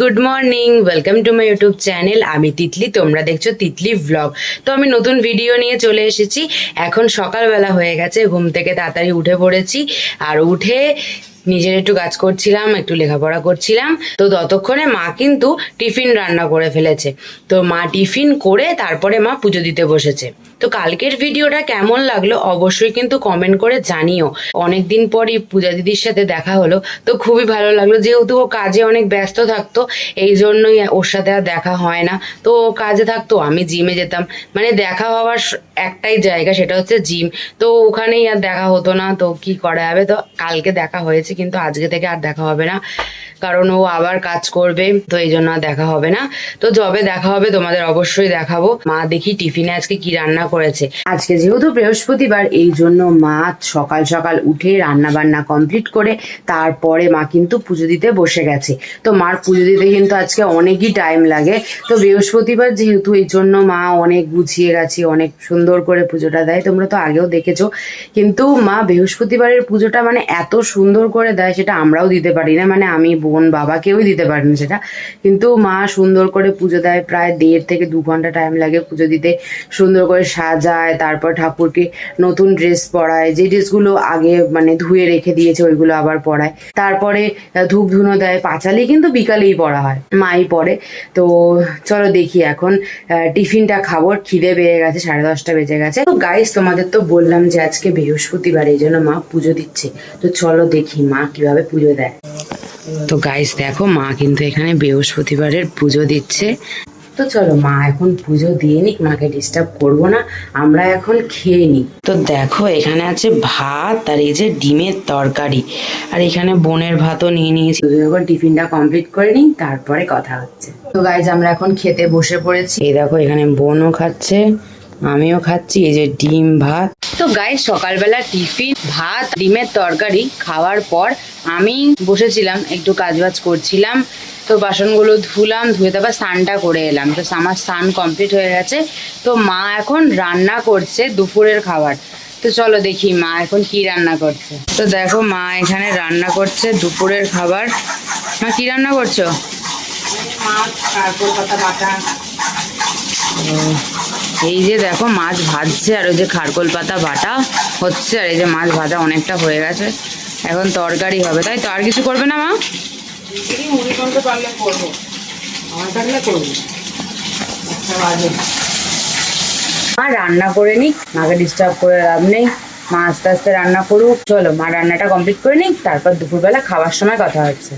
Good morning, welcome to my YouTube channel. আমি তিতলি, তোমরা দেখছ তিতলি ব্লগ তো আমি নতুন ভিডিও নিয়ে চলে এসেছি। এখন সকালবেলা হয়ে গেছে, ঘুম থেকে তাড়াতাড়ি উঠে পড়েছি। আর উঠে নিজের একটু কাজ করছিলাম, একটু লেখাপড়া করছিলাম। তো ততক্ষণে মা কিন্তু টিফিন রান্না করে ফেলেছে। তো মা টিফিন করে তারপরে মা পুজো দিতে বসেছে। তো কালকের ভিডিওটা কেমন লাগল অবশ্যই কিন্তু কমেন্ট করে জানিও। অনেকদিন পরই পূজা দিদির সাথে দেখা হলো, তো খুবই ভালো লাগল। যেহেতু ও কাজে অনেক ব্যস্ত থাকতো, এই জন্যই ওর সাথে আর দেখা হয় না। তো ও কাজে থাকতো, আমি জিমে যেতাম। মানে দেখা হওয়ার একটাই জায়গা, সেটা হচ্ছে জিম তো ওখানেই আর দেখা হতো না, তো কি করা যাবে? তো কালকে দেখা হয়েছে কিন্তু আজকে থেকে আর দেখা হবে না, কারণ ও আবার কাজ করবে, তো এই জন্য দেখা হবে না। তো যবে দেখা হবে, তোমাদের অবশ্যই দেখাবো। মা দেখি টিফিনে আজকে কি রান্না করেছে। আজকে যেহেতু বৃহস্পতিবার, এই জন্য মা সকাল সকাল উঠে রান্না বান্না কমপ্লিট করে তারপরে মা কিন্তু পুজো দিতে বসে গেছে। তো মার পুজো দিতে কিন্তু আজকে অনেকই টাইম লাগে। তো বৃহস্পতিবার যেহেতু, এই জন্য মা অনেক গুছিয়ে গেছে, অনেক সুন্দর করে পুজোটা দেয়। তোমরা তো আগেও দেখেছ। কিন্তু মা বৃহস্পতিবারের পুজোটা মানে এত সুন্দর করে দেয় সেটা আমরাও দিতে পারি না মানে আমি বোন বাবা কেউই দিতে পারি না সেটা। কিন্তু মা সুন্দর করে পুজো দেয়, প্রায় দেড় থেকে দু ঘণ্টা টাইম লাগে পুজো দিতে। সুন্দর করে সাজায়, তারপর ঠাকুরকে নতুন ড্রেস পরায়, যে ড্রেসগুলো আগে মানে ধুয়ে রেখে দিয়েছে ওইগুলো আবার পরায়। তারপরে ধূপ ধুনো দেয়, পাঁচালি কিন্তু বিকালেই পড়া হয়, মাই পড়ে তো চলো দেখি এখন টিফিনটা খাব, খিদে বেড়ে গেছে, সাড়ে দশটা বেজে গেছে। তো গাইস তোমাদের তো বললাম যে আজকে বৃহস্পতিবার, এই জন্য মা পুজো দিচ্ছে। তো চলো দেখি মা কীভাবে পুজো দেয়। তো গাইস দেখো, মা কিন্তু এখানে বৃহস্পতিবারের পুজো দিচ্ছে। তো চলো, মা এখন পুজো দিয়ে নিক, মাকে ডিস্টার্ব করব না, আমরা এখন খেয়ে নিই। তো দেখো, এখানে আছে ভাত আর এই যে ডিমের তরকারি। আর এখানে বোনের ভাতও নিয়ে নিয়েছি। এখন টিফিনটা কমপ্লিট করে নিই, তারপরে কথা হচ্ছে। তো গাইজ আমরা এখন খেতে বসে পড়েছি। এই দেখো, এখানে বোনও খাচ্ছে, আমিও খাচ্ছি, এই যে ডিম, ভাত। তো গায়ে সকালবেলা টিফিন ভাত ডিমের তরকারি খাওয়ার পর আমি বসেছিলাম একটু কাজবাজ করছিলাম তো বাসনগুলো ধুলাম ধুয়ে তারপর স্নানটা করে এলাম। তো আমার স্নান কমপ্লিট হয়ে গেছে তো মা এখন রান্না করছে দুপুরের খাবার। তো চলো দেখি মা এখন কি রান্না করছে। তো দেখো মা এখানে রান্না করছে দুপুরের খাবার। মা কি রান্না করছ? মাছ তারপর পাতা বাটা। এই যে দেখো মাছ ভাজছে আর ওই যে খারকোল পাতা বাটা হচ্ছে আর এই যে মাছ ভাজা অনেকটা হয়ে গেছে। এখন তরকারি হবে তাই তো আর কিছু করবে না মা? মা রান্না করে নিক মাকে ডিস্টার্ব করে লাভ নেই। মা আস্তে আস্তে রান্না করুক। চলো মা রান্নাটা কমপ্লিট করে নিক তারপর দুপুরবেলা খাওয়ার সময় কথা হচ্ছে।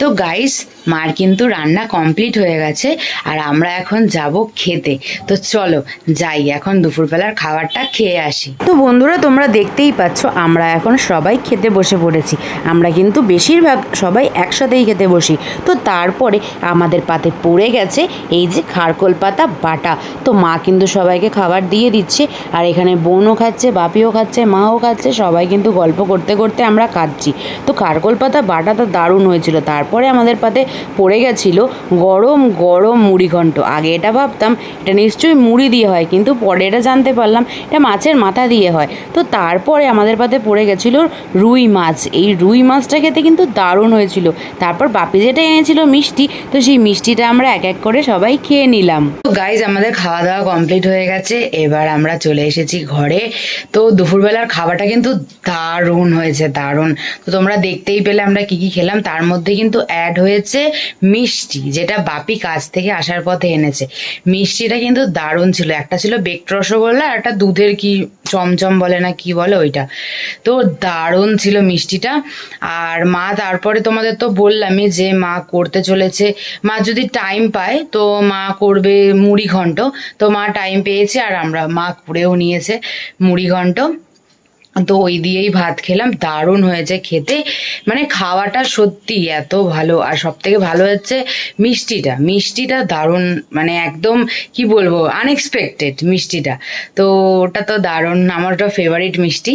তো গাইস মার কিন্তু রান্না কমপ্লিট হয়ে গেছে, আর আমরা এখন যাব খেতে। তো চলো, যাই, এখন দুপুরবেলার খাবারটা খেয়ে আসি। তো বন্ধুরা, তোমরা দেখতেই পাচ্ছ, আমরা এখন সবাই খেতে বসে পড়েছি। আমরা কিন্তু বেশিরভাগ সবাই একসাথেই খেতে বসি। তো তারপরে আমাদের পাতে পড়ে গেছে এই যে খারকোল পাতা বাটা। তো মা কিন্তু সবাইকে খাবার দিয়ে দিচ্ছে, আর এখানে বোনও খাচ্ছে, বাপিও খাচ্ছে, মাও খাচ্ছে, সবাই কিন্তু গল্প করতে করতে আমরা খাচ্ছি তো খারকোল পাতা বাটাটা দারুণ হয়েছিল। তারপরে আমাদের পাতে পড়ে গেছিল, গরম গরম মুড়ি ঘন্ট। আগে এটা ভাবতাম, এটা নিশ্চয়ই মুড়ি দিয়ে হয়, কিন্তু পরে এটা জানতে পারলাম, এটা মাছের মাথা দিয়ে হয়। তো তারপরে আমাদের পাতে পড়ে গেছিল রুই মাছ। এই রুই মাছটা খেতে কিন্তু দারুণ হয়েছিল। তারপর বাপি যেটা এনেছিল মিষ্টি, তো সেই মিষ্টিটা আমরা এক এক করে সবাই খেয়ে নিলাম। তো গাইজ আমাদের খাওয়া দাওয়া কমপ্লিট হয়ে গেছে। এবার আমরা চলে এসেছি ঘরে। তো দুপুরবেলার খাবারটা কিন্তু দারুণ হয়েছে, দারুণ। তো তোমরা দেখতেই পেলে আমরা কি কি খেলাম। তার মধ্যে কিন্তু অ্যাড হয়েছে মিষ্টি, যেটা বাপি কাছ থেকে আসার পথে এনেছে। মিষ্টিটা কিন্তু দারুণ ছিল। একটা ছিল বেকড রসগোল্লা আর একটা দুধের কি চমচম বলে না কি বলে ওইটা। তো দারুণ ছিল মিষ্টিটা। আর মা তারপরে তোমাদের তো বললামই যে মা করতে চলেছে। মা যদি টাইম পায়, তো মা করবে মুড়ি ঘন্ট তো মা টাইম পেয়েছে আর আমরা, মা করেও নিয়েছে মুড়ি ঘন্ট তো ওই দিয়েই ভাত খেলাম। দারুণ হয়েছে খেতে। মানে খাওয়াটা সত্যি এত ভালো। আর সব থেকে ভালো হচ্ছে মিষ্টিটা। মিষ্টিটা দারুণ মানে একদম কি বলব আনএক্সপেক্টেড মিষ্টিটা। তো ওটা তো দারুণ আমার ওটা ফেভারিট মিষ্টি।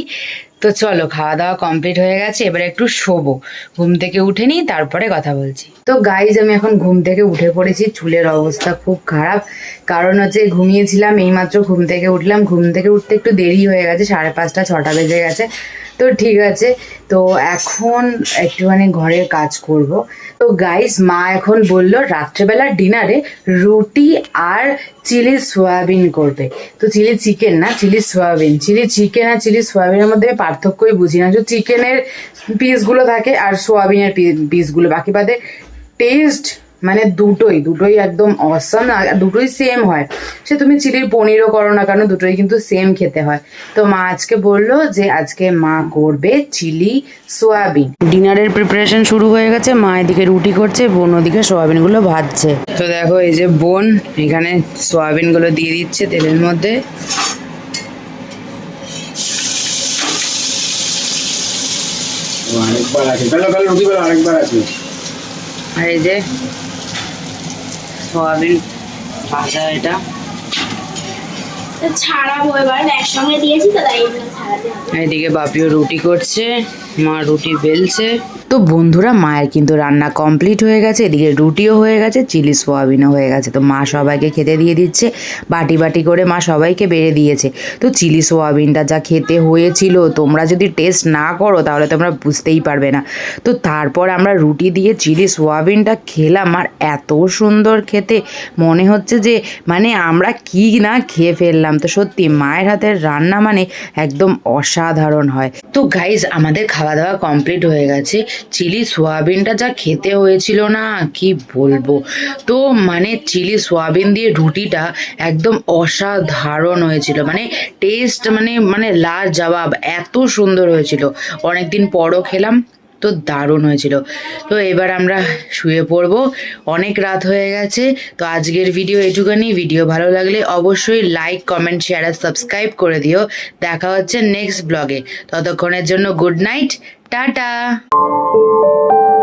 তো চলো, খাওয়া দাওয়া কমপ্লিট হয়ে গেছে, এবার একটু শোবো। ঘুম থেকে উঠে নিই, তারপরে কথা বলছি। তো গাইজ আমি এখন ঘুম থেকে উঠে পড়েছি, চুলের অবস্থা খুব খারাপ। কারণ হচ্ছে ঘুমিয়েছিলাম, এইমাত্র ঘুম থেকে উঠলাম। ঘুম থেকে উঠতে একটু দেরি হয়ে গেছে, সাড়ে পাঁচটা, ছটা বেজে গেছে। তো ঠিক আছে। তো এখন একটুখানি ঘরের কাজ করব। তো গাইস মা এখন বলল রাত্রেবেলা ডিনারে রুটি আর চিলি সয়াবিন করবে। তো চিলি চিকেন না? Chilli soybean. চিলি চিকেন আর চিলি সয়াবিনের মধ্যে পার্থক্যই বুঝি না। যে চিকেনের পিসগুলো থাকে আর সোয়াবিনের পিসগুলো বাকি বাদে টেস্ট মানে দুটোই দুটোই একদম অসম দুটোই সেম হয়। সে তুমি চিলির পনিরও করো না কেন, দুটোই কিন্তু সেম খেতে হয়। তো মা আজকে বলল যে আজকে মা করবে চিলি সোয়াবিন। ডিনারের প্রিপারেশন শুরু হয়ে গেছে, মা এদিকে রুটি করছে, বোন ওদিকে সোয়াবিনগুলো ভাজছে। তো দেখো এই যে বোন, এখানে সোয়াবিনগুলো দিয়ে দিচ্ছে তেলের মধ্যে। আরেকবার আছে। রুটি আরেকবার আছে। আর এই যে সোয়াবিন ভাজা এটা। ছাড়াবো এবার একসঙ্গে দিয়েছি তো তাই জন্য এদিকে বাপিও রুটি করছে মা রুটি বেলছে। তো বন্ধুরা, মায়ের কিন্তু রান্না কমপ্লিট হয়ে গেছে, এদিকে রুটিও হয়ে গেছে, চিলি সোয়াবিনও হয়ে গেছে। তো মা সবাইকে খেতে দিয়ে দিচ্ছে, বাটি বাটি করে মা সবাইকে বেড়ে দিয়েছে। তো চিলি সোয়াবিনটা যা খেতে হয়েছিল, তোমরা যদি টেস্ট না করো, তাহলে তোমরা বুঝতেই পারবে না। তো তারপর আমরা রুটি দিয়ে চিলি সোয়াবিনটা খেলাম, আর এত সুন্দর খেতে। মনে হচ্ছে যে মানে আমরা কি না খেয়ে ফেললাম। তো সত্যি, মায়ের হাতের রান্না মানে একদম অসাধারণ হয়। তো গাইজ আমাদের খাওয়া দাওয়া কমপ্লিট হয়ে গেছে। চিলি সোয়াবিনটা যা খেতে হয়েছিল না, কি বলব? তো মানে চিলি সোয়াবিন দিয়ে রুটিটা একদম অসাধারণ হয়েছিল। মানে টেস্ট মানে মানে লাল জবাব এত সুন্দর হয়েছিল। অনেকদিন পরও খেলাম, তো দারুণ হয়েছিল। তো এবার আমরা শুয়ে পড়ব, অনেক রাত হয়ে গেছে, তো আজকের ভিডিও এটুকুনি ভিডিও ভালো লাগলে অবশ্যই লাইক কমেন্ট শেয়ার আর সাবস্ক্রাইব করে দিও। দেখা হচ্ছে নেক্সট ব্লগে ততক্ষণের জন্য গুড নাইট Tata! -ta.